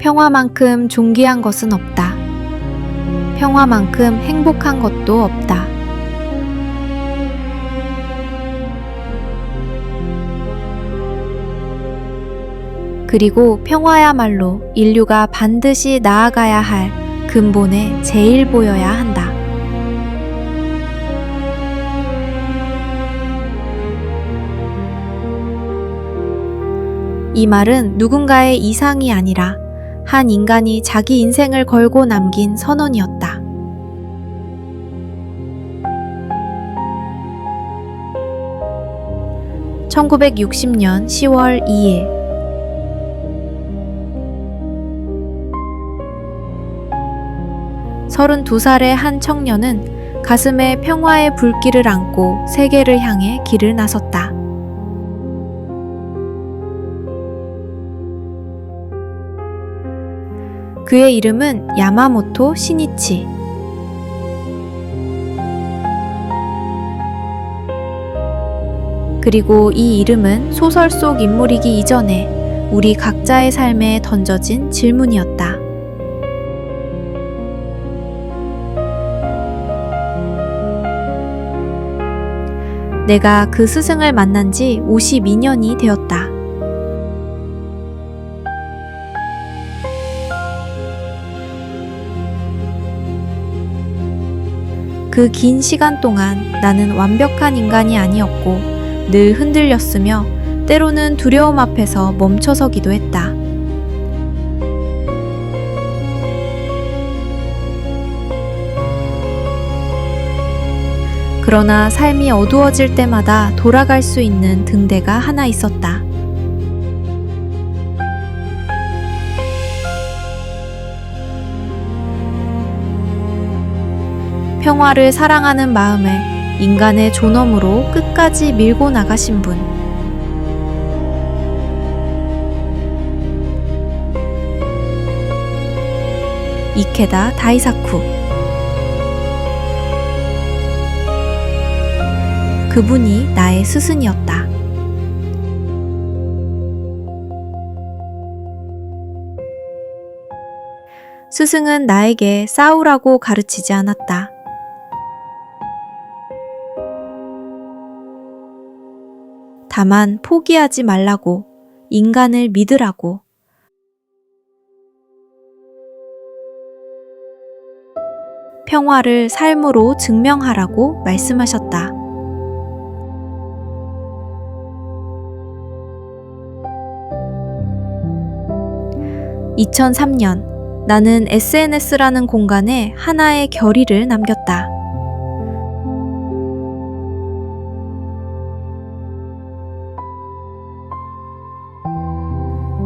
평화만큼 존귀한 것은 없다. 평화만큼 행복한 것도 없다. 그리고 평화야말로 인류가 반드시 나아가야 할 근본의 제일 보여야 한다. 이 말은 누군가의 이상이 아니라 한 인간이 자기 인생을 걸고 남긴 선언이었다. (1960년 10월 2일) 32살의 한 청년은 가슴에 평화의 불길을 안고 세계를 향해 길을 나섰다. 그의 이름은 야마모토 시니치. 그리고 이 이름은 소설 속 인물이기 이전에 우리 각자의 삶에 던져진 질문이었다. 내가 그 스승을 만난 지 52년이 되었다. 그 긴 시간 동안 나는 완벽한 인간이 아니었고 늘 흔들렸으며 때로는 두려움 앞에서 멈춰서기도 했다. 그러나 삶이 어두워질 때마다 돌아갈 수 있는 등대가 하나 있었다. 평화를 사랑하는 마음에 인간의 존엄으로 끝까지 밀고 나가신 분. 이케다 다이사쿠. 그분이 나의 스승이었다. 스승은 나에게 싸우라고 가르치지 않았다. 다만 포기하지 말라고, 인간을 믿으라고. 평화를 삶으로 증명하라고 말씀하셨다. (2003년) 나는 SNS라는 공간에 하나의 결의를 남겼다.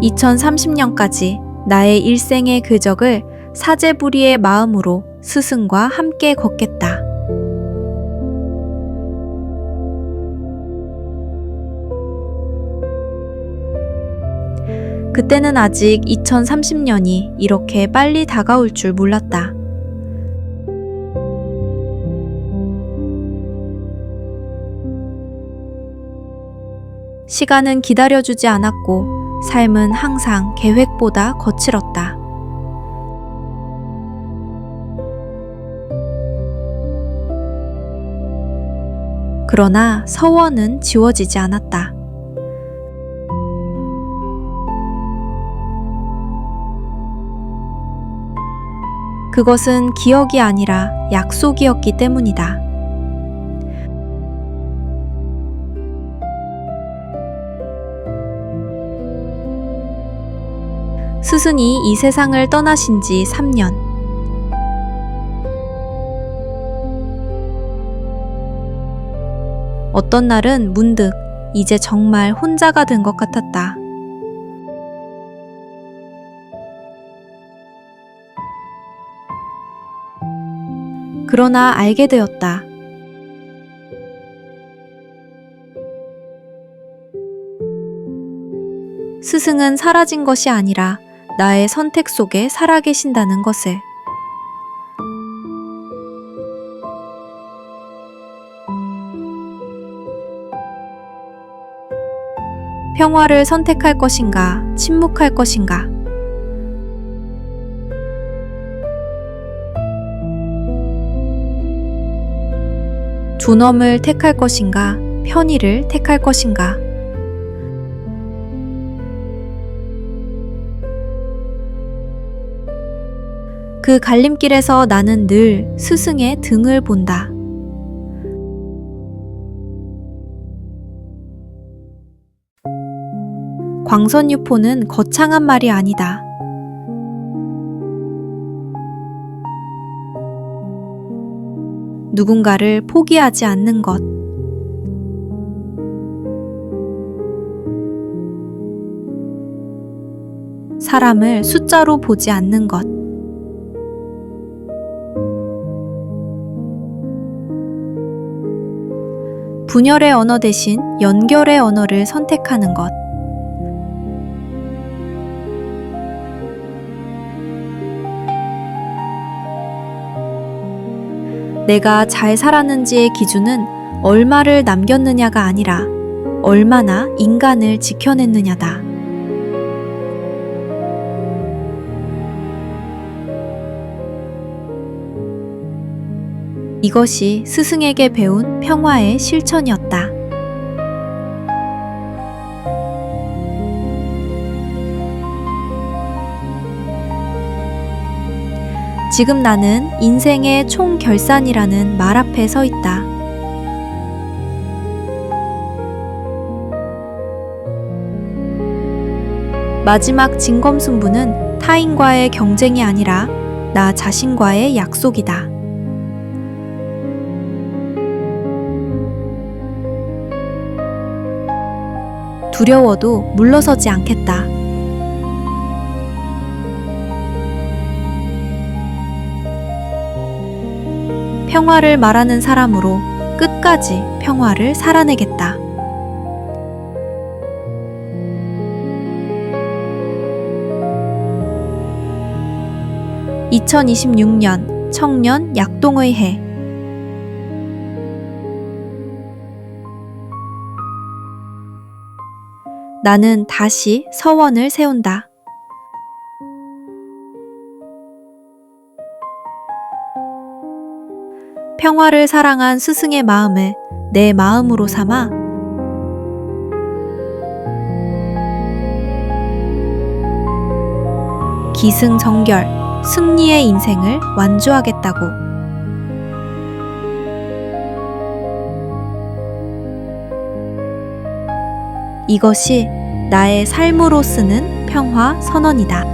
2030년까지 나의 일생의 궤적을 사제부리의 마음으로 스승과 함께 걷겠다. 그때는 아직 2030년이 이렇게 빨리 다가올 줄 몰랐다. 시간은 기다려주지 않았고 삶은 항상 계획보다 거칠었다. 그러나 서원은 지워지지 않았다. 그것은 기억이 아니라 약속이었기 때문이다. 스승이 이 세상을 떠나신 지 3년. 어떤 날은 문득 이제 정말 혼자가 된 것 같았다. 그러나 알게 되었다. 스승은 사라진 것이 아니라 나의 선택 속에 살아계신다는 것을. 평화를 선택할 것인가, 침묵할 것인가. 존엄을 택할 것인가, 편의를 택할 것인가. 그 갈림길에서 나는 늘 스승의 등을 본다. 광선유포는 거창한 말이 아니다. 누군가를 포기하지 않는 것. 사람을 숫자로 보지 않는 것. 분열의 언어 대신 연결의 언어를 선택하는 것. 내가 잘 살았는지의 기준은 얼마를 남겼느냐가 아니라 얼마나 인간을 지켜냈느냐다. 이것이 스승에게 배운 평화의 실천이었다. 지금 나는 인생의 총결산이라는 말 앞에 서 있다. 마지막 진검승부는 타인과의 경쟁이 아니라 나 자신과의 약속이다. 두려워도 물러서지 않겠다. 평화를 말하는 사람으로 끝까지 평화를 살아내겠다. (2026년) 청년 약동의 해 나는 다시 서원을 세운다. 평화를 사랑한 스승의 마음을 내 마음으로 삼아 기승전결 승리의 인생을 완주하겠다고. 이것이 나의 삶으로 쓰는 평화 선언이다.